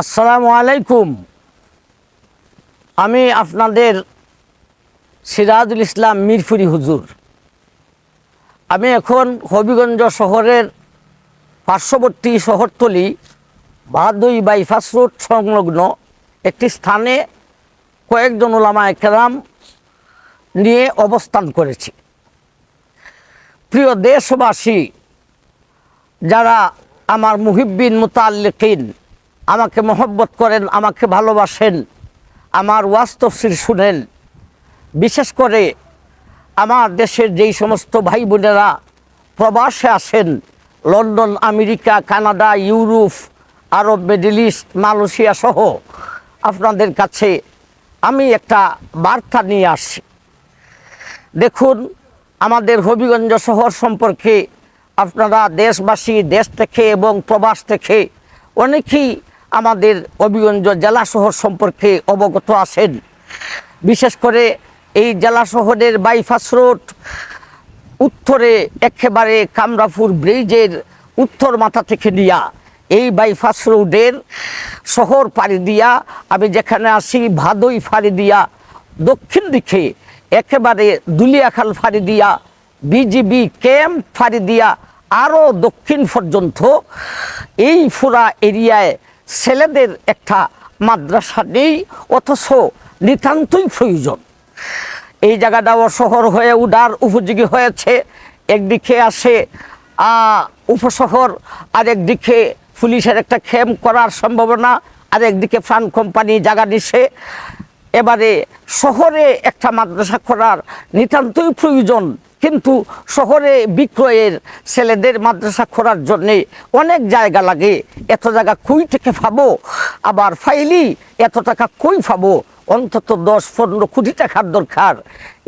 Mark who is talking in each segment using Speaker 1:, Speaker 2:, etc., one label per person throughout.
Speaker 1: আসসালামু আলাইকুম। আমি আপনাদের সিরাজুল ইসলাম মিরপুরি হুজুর। আমি এখন হবিগঞ্জ শহরের পার্শ্ববর্তী শহরতলি বাহাদুই বাইপাস রোড সংলগ্ন একটি স্থানে কয়েকজন ওলামা একরাম নিয়ে অবস্থান করেছি। প্রিয় দেশবাসী, যারা আমার মুহিব্বিন মুতাল্লিকিন আমাকে মহব্বত করেন, আমাকে ভালোবাসেন, আমার ওয়াজ শুনেন। বিশেষ করে আমার দেশের যেই সমস্ত ভাই বোনেরা প্রবাসে আসেন, লন্ডন, আমেরিকা, কানাডা, ইউরোপ, আরব, মিডল ইস্ট, মালয়েশিয়া সহ, আপনাদের কাছে আমি একটা বার্তা নিয়ে আসছি। দেখুন, আমাদের হবিগঞ্জ শহর সম্পর্কে আপনারা দেশবাসী, দেশ থেকে এবং প্রবাস থেকে অনেকেই আমাদের হবিগঞ্জ জেলা শহর সম্পর্কে অবগত আছেন। বিশেষ করে এই জেলা শহরের বাইপাস রোড, উত্তরে একেবারে কামরাপুর ব্রিজের উত্তর মাথা থেকে নিয়া এই বাইপাস রোডের শহর পাড়ি দিয়া আমি যেখানে আসি ভাদই ফাড়ি দিয়া, দক্ষিণ দিকে একেবারে দুলিয়াখাল ফাড়ি দিয়া বিজিবি ক্যাম্প ফাড়ি দিয়া, আরও দক্ষিণ পর্যন্ত এই ফুরা এরিয়ায় ছেলেদের একটা মাদ্রাসা নেই, অথচ নিতান্তই প্রয়োজন। এই জায়গাটাও শহর হয়ে উডার উপযোগী হয়েছে। একদিকে আসে উপশহর আর একদিকে পুলিশের একটা খেম করার সম্ভাবনা আর একদিকে ফান কোম্পানি জায়গা নিছে এবারে শহরে একটা মাদ্রাসা করার নিতান্তই প্রয়োজন। কিন্তু শহরে বিক্রয়ের ছেলেদের মাদ্রাসা করার জন্যে অনেক জায়গা লাগে। এত জায়গা কই থেকে পাবো? আবার ফাইলি এত টাকা কই পাবো? অন্তত দশ, পনেরো কোটি টাকার দরকার।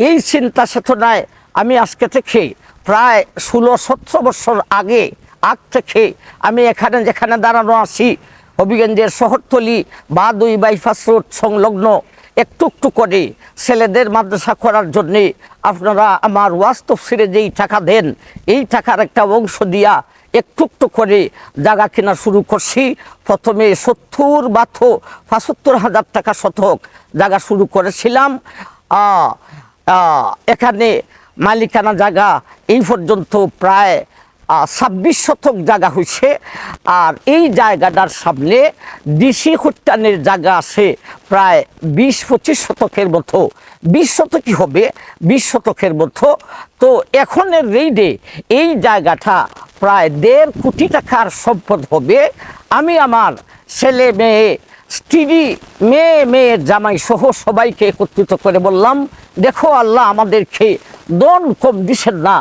Speaker 1: এই চিন্তা চেতনায় আমি আজকে থেকে প্রায় ষোলো, সতেরো বছর আগে, আগ থেকে আমি এখানে যেখানে দাঁড়ানো আছি, হবিগঞ্জের শহরতলি বা দুই বাইপাস রোড সংলগ্ন। একটু একটু করে ছেলেদের মাদ্রাসা করার জন্যে আপনারা আমার ওয়াস্তব ফিরে যেই টাকা দেন, এই টাকার একটা অংশ দিয়া একটু একটু করে জায়গা কেনা শুরু করছি। প্রথমে সত্তর বাথো পঁচাত্তর হাজার টাকা শতক জায়গা শুরু করেছিলাম। এখানে মালিকানা জায়গা এই পর্যন্ত প্রায় ছাব্বিশ শতক জায়গা হয়েছে আর এই জায়গাটার সামনে ডিসি হত্যানের জায়গা আছে প্রায় বিশ, পঁচিশ শতকের মতো। বিশ শতকই হবে, বিশ শতকের মতো। তো এখনের রেইডে এই জায়গাটা প্রায় দেড় কোটি টাকার সম্পদ হবে। আমি আমার ছেলে মেয়ে, স্ত্রী, মেয়ে মেয়ে জামাই সহ সবাইকে একত্রিত করে বললাম, দেখো আল্লাহ আমাদেরকে দন কম দিছেন না,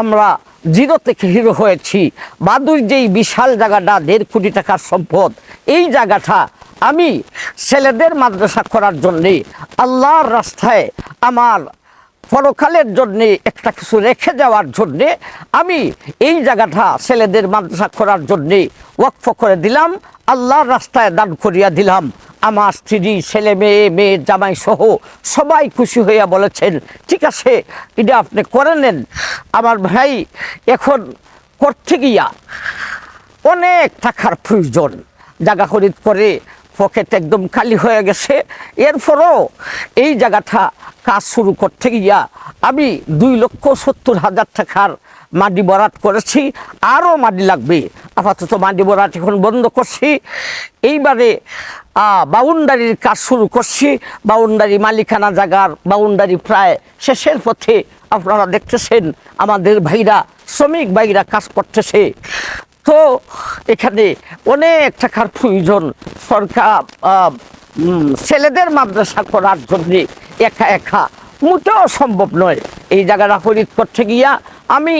Speaker 1: আমরা জিরো থেকে হিরো হয়েছি। বাদুর যেই বিশাল জায়গাটা, দেড় কোটি টাকার সম্পদ, এই জায়গাটা আমি ছেলেদের মাদ্রাসা করার জন্যে, আল্লাহর রাস্তায় আমার পরকালের জন্যে একটা কিছু রেখে যাওয়ার জন্যে আমি এই জায়গাটা ছেলেদের মাদ্রাসা করার জন্যে ওয়াকফ করে দিলাম, আল্লাহর রাস্তায় দান করিয়া দিলাম। আমার স্ত্রী, ছেলে, মেয়ে মেয়ে, জামাই সহ সবাই খুশি হইয়া বলেছেন, ঠিক আছে, এটা আপনি করে নেন। আমার ভাই এখন করতে গিয়া অনেক টাকার প্রয়োজন জায়গা খরিদ করে পকেট একদম খালি হয়ে গেছে। এরপরও এই জায়গাটা কাজ শুরু করতে গিয়া আমি দুই লক্ষ সত্তর হাজার টাকার মাটি বরাত করেছি আরও মাটি লাগবে। আপাতত মাটি বরাত এখন বন্ধ করছি। এইবারে বাউন্ডারির কাজ শুরু করছি। বাউন্ডারি মালিকানা জায়গার বাউন্ডারি প্রায় শেষের পথে আপনারা দেখতেছেন, আমাদের ভাইরা, শ্রমিক ভাইরা কাজ করতেছে। তো এখানে অনেক টাকার প্রয়োজন। সরকার ছেলেদের মাদ্রাসা করার জন্য একা একা। মোটেও সম্ভব নয়। এই জায়গাটা খরিদ করতে গিয়া আমি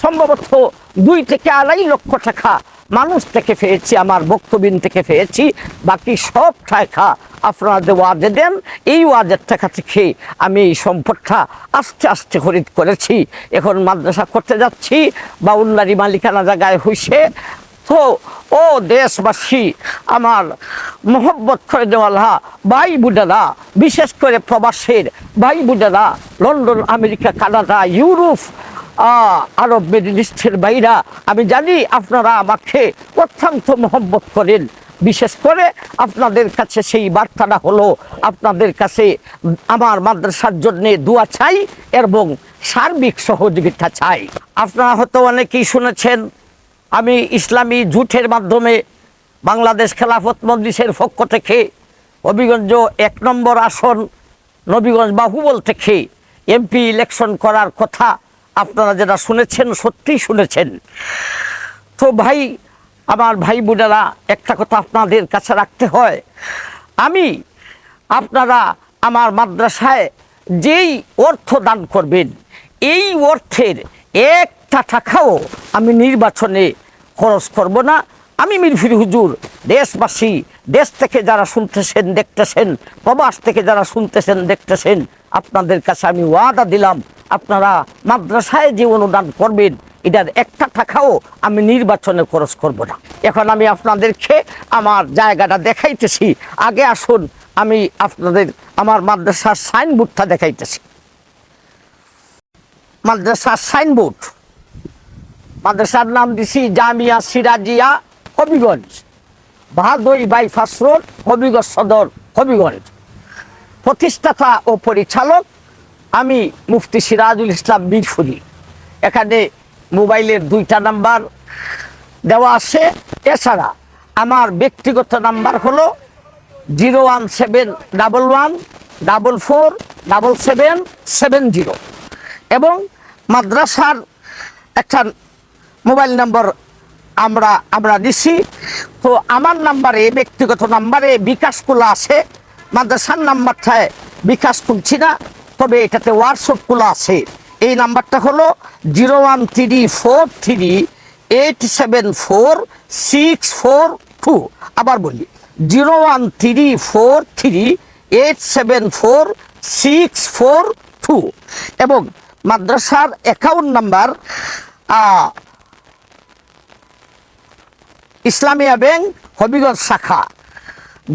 Speaker 1: সম্ভবত দুই থেকে আড়াই লক্ষ টাকা মানুষ থেকে পেয়েছি, আমার বক্তবিন থেকে পেয়েছি। বাকি সব টাকা আপনারা যে ওয়াজে দেন, এই ওয়াজের টাকা থেকে আমি এই সম্পদটা আস্তে আস্তে খরিদ করেছি। এখন মাদ্রাসা করতে যাচ্ছি, বাউন্ডারি মালিকানা জায়গায় হইছে। তো, ও দেশবাসী, আমার মোহব্বত করে দেওয়ালা ভাই বুডারা বিশেষ করে প্রবাসের ভাই বুডারা লন্ডন, আমেরিকা, কানাডা, ইউরোপ আরব মিডল ইস্টের বাইরা, আমি জানি আপনারা আমাকে অত্যন্ত মহব্বত করেন। বিশেষ করে আপনাদের কাছে সেই বার্তাটা হলো, আপনাদের কাছে আমার মাদ্রাসার জন্য দোয়া চাই এবং সার্বিক সহযোগিতা চাই। আপনারা হয়তো অনেকেই শুনেছেন, আমি ইসলামী জুটের মাধ্যমে বাংলাদেশ খেলাফত মজলিসের পক্ষ থেকে হবিগঞ্জ এক নম্বর আসন, নবীগঞ্জ বাহুবল থেকে এমপি ইলেকশন করার কথা আপনারা যেটা শুনেছেন, সত্যিই শুনেছেন। তো ভাই, আমার ভাই বোনেরা, একটা কথা আপনাদের কাছে রাখতে হয়। আমি, আপনারা আমার মাদ্রাসায় যেই অর্থ দান করবেন, এই অর্থের একটা টাকাও আমি নির্বাচনে খরচ করব না। আমি মিরফির হুজুর, দেশবাসী, দেশ থেকে যারা শুনতেছেন, দেখতেছেন, প্রবাস থেকে যারা শুনতেছেন, দেখতেছেন, আপনাদের কাছে আমি ওয়াদা দিলাম। আপনারা মাদ্রাসায় যে অনুদান করবেন, এটার একটা টাকাও আমি নির্বাচনে খরচ করব না। এখন আমি আপনাদেরকে আমার জায়গাটা দেখাইতেছি। আগে আসুন, আমি আপনাদের আমার মাদ্রাসার সাইনবোর্ডটা দেখাইতেছি। মাদ্রাসার সাইনবোর্ড। মাদ্রাসার নাম দিছি জামিয়া সিরাজিয়া হবিগঞ্জ। বাহাদুরি বাইফাস রোড, হবিগঞ্জ সদর হবিগঞ্জ। প্রতিষ্ঠাতা ও পরিচালক আমি মুফতি সিরাজুল ইসলাম বীরফুলি এখানে মোবাইলের দুইটা নাম্বার দেওয়া আছে। এছাড়া আমার ব্যক্তিগত নাম্বার হলো zero one seven double one double four double seven seven zero. এবং মাদ্রাসার একটা মোবাইল নম্বর আমরা আমরা দিছি। তো আমার নাম্বারে, ব্যক্তিগত নাম্বারে বিকাশ খোলা আছে। মাদ্রাসার নাম্বারটায় বিকাশ খুলছি না। তবে এটাতে হোয়াটসঅ্যাপ খোলা আছে। এই নাম্বারটা হলো zero one three four three eight seven four six four two আবার বলি zero one three four three eight seven four six four two এবং মাদ্রাসার account number Islamia bank, Habiganj শাখা।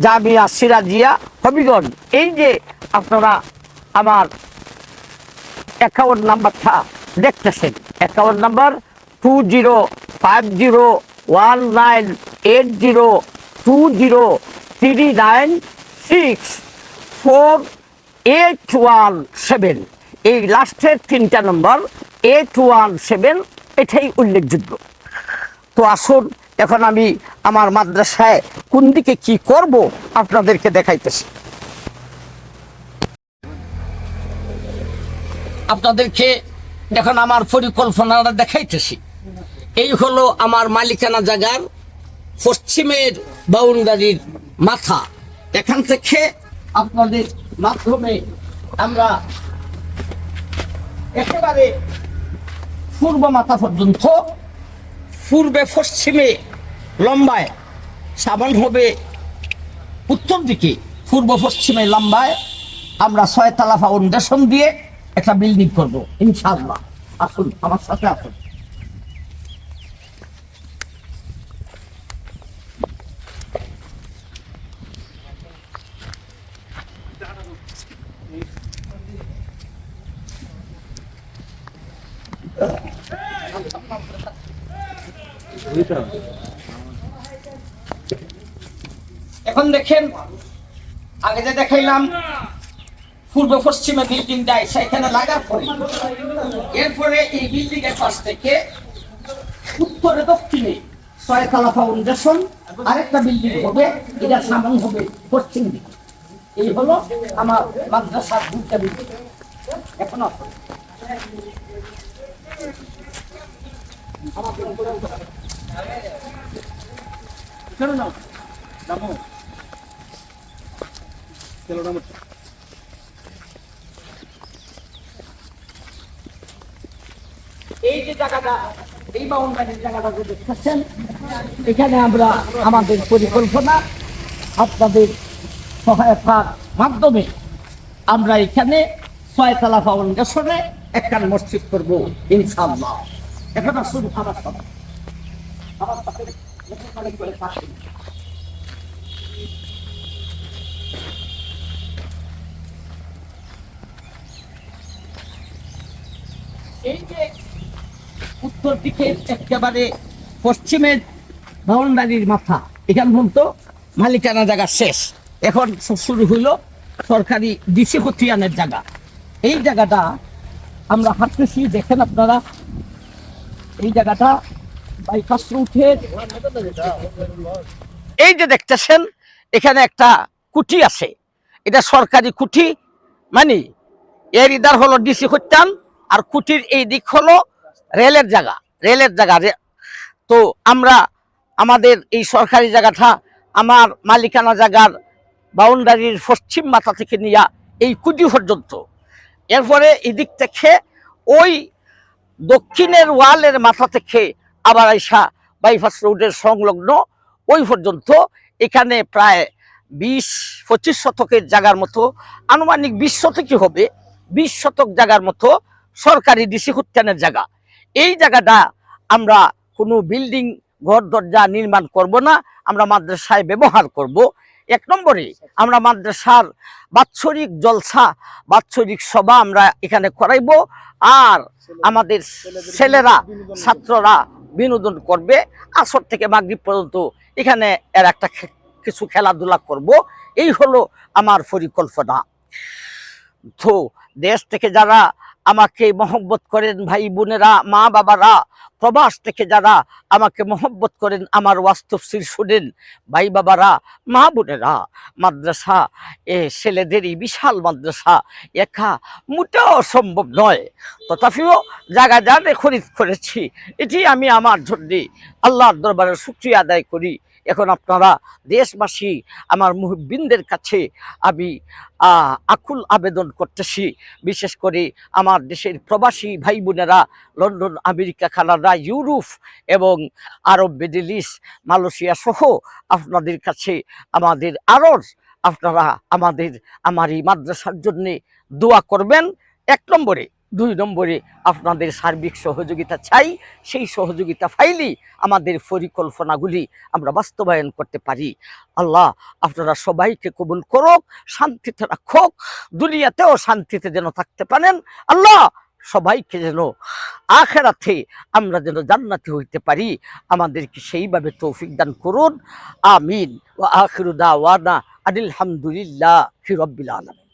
Speaker 1: জামিয়া সিরাজিয়া, হবিগঞ্জ। এই যে আপনারা আমার অ্যাকাউন্ট নাম্বারটা দেখতেছেন। Account number two zero five zero one nine eight zero two zero three nine six four eight one seven এই লাস্টের তিনটা নম্বর এইট ওয়ান সেভেন এটাই উল্লেখযোগ্য। তো আসুন, এখন আমি আমার মাদ্রাসায় কোন দিকে কি করব আপনাদেরকে দেখাইতেছি। আপনাদেরকে এখন আমার পরিকল্পনাটা দেখাইতেছি। এই হলো আমার মালিকানা জায়গার পশ্চিমের বাউন্ডারির মাথা। এখান থেকে আপনাদের মাধ্যমে আমরা একেবারে পূর্ব মাথা পর্যন্ত, পূর্বে পশ্চিমে লম্বায় সাবান হবে উত্তর দিকে, পূর্ব পশ্চিমে লম্বায় আমরা ছয়তলা ফাউন্ডেশন দিয়ে একটা বিল্ডিং করব ইনশাআল্লাহ। আসুন আমার সাথে আসুন। এখন দেখেন আগে যে দেখাইলাম পূর্ব পশ্চিমে বিল্ডিং দেয়, সেখানে লাগার পরে। এরপরে এই বিল্ডিং এর পাশ থেকে উত্তরে দক্ষিণে ছয়তলা ফাউন্ডেশন, আরেকটা বিল্ডিং হবে এটা সামান হবে পশ্চিম দিকে। এই হলো আমার মাদ্রাসার দুটা বিল্ডিং। এখন আসুন। চলো না নামো? এই যে জায়গাটা, এই বাউন্ডারির জায়গাটা এখানে আমরা আমাদের পরিকল্পনা, আপনাদের সহায়তার মাধ্যমে আমরা এখানে ছয়তলা ফাউন্ডেশনে একখান মসজিদ করব পাশে। এই যে উত্তর দিকে একেবারে পশ্চিমের বাউন্ডারির মাথা। এখান পর্যন্ত মালিকানা জায়গা শেষ। এখন শুরু হইল সরকারি ডিসি খতিয়ানের জায়গা। এই জায়গাটা আমরা হাঁটতেছি, দেখেন আপনারা। এই জায়গাটা বাইপাস রুটের এই যে দেখতেছেন, এখানে একটা কুটি আছে। এটা সরকারি কুটি মানে এর ইদার হলো ডিসি হত্যান আর কুটির এই দিক হলো রেলের জায়গা রেলের জায়গা তো আমরা আমাদের এই সরকারি জায়গাটা আমার মালিকানা জায়গার বাউন্ডারির পশ্চিম মাথা থেকে নিয়ে এই কুদি পর্যন্ত। এরপরে এদিক থেকে ওই দক্ষিণের ওয়ালের মাথা থেকে আবার আইসা বাইপাস রোডের সংলগ্ন ওই পর্যন্ত এখানে প্রায় বিশ, পঁচিশ শতকের জায়গার মতো, আনুমানিক বিশ শতকই হবে, বিশ শতক জায়গার মতো সরকারি ডিসি উদ্যানের জায়গা। এই জায়গাটা আমরা কোনো বিল্ডিং, ঘর, দরজা নির্মাণ করব না, আমরা মাদ্রাসায় ব্যবহার করব। এক নম্বরে আমরা মাদ্রাসার বাৎসরিক জলসা, বাৎসরিক সভা আমরা এখানে করাইব আর আমাদের ছেলেরা, ছাত্ররা বিনোদন করবে। আসর থেকে মাগরিব পর্যন্ত এখানে এর একটা কিছু খেলাধুলা করব। এই হলো আমার পরিকল্পনা। তো দেশ থেকে যারা আমাকে মহব্বত করেন ভাই বোনেরা, মা বাবারা, প্রবাস থেকে যারা আমাকে মহব্বত করেন, আমার বাস্তব শির শুনেন। ভাই বাবারা, মা বোনেরা, মাদ্রাসা এ ছেলেদেরই বিশাল মাদ্রাসা একা মোটেও সম্ভব নয়। তথাপিও জায়গা জানে খরিদ করেছি, এটি আমি আমার জন্যে আল্লাহর দরবারে শুক্রিয়া আদায় করি। এখন আপনারা দেশবাসী, আমার মুহিবিনদের কাছে আমি আকুল আবেদন করতেছি। বিশেষ করে আমার দেশের প্রবাসী ভাই বোনেরা লন্ডন, আমেরিকা, কানাডা, ইউরোপ এবং আরব, মিডিল ইস্ট, মালয়েশিয়া সহ আপনাদের কাছে আমাদের আরও আপনারা আমাদের, আমার এই মাদ্রাসার জন্যে দোয়া করবেন। এক নম্বরে দুই নম্বরে আপনাদের সার্বিক সহযোগিতা চাই, সেই সহযোগিতা ফাইলি আমাদের পরিকল্পনাগুলি আমরা বাস্তবায়ন করতে পারি। আল্লাহ, আপনারা সবাইকে কবুল করুক, শান্তিতে রাখুক, দুনিয়াতেও শান্তিতে যেন থাকতে পারেন। আল্লাহ, সবাইকে যেন আখেরাতে আমরা যেন জান্নাতি হইতে পারি, আমাদেরকে সেইভাবে তৌফিক দান করুন। আমিন। ও আখিরু দাওয়ানা আনিল হামদুলিল্লাহ ফিরব্বিল আলম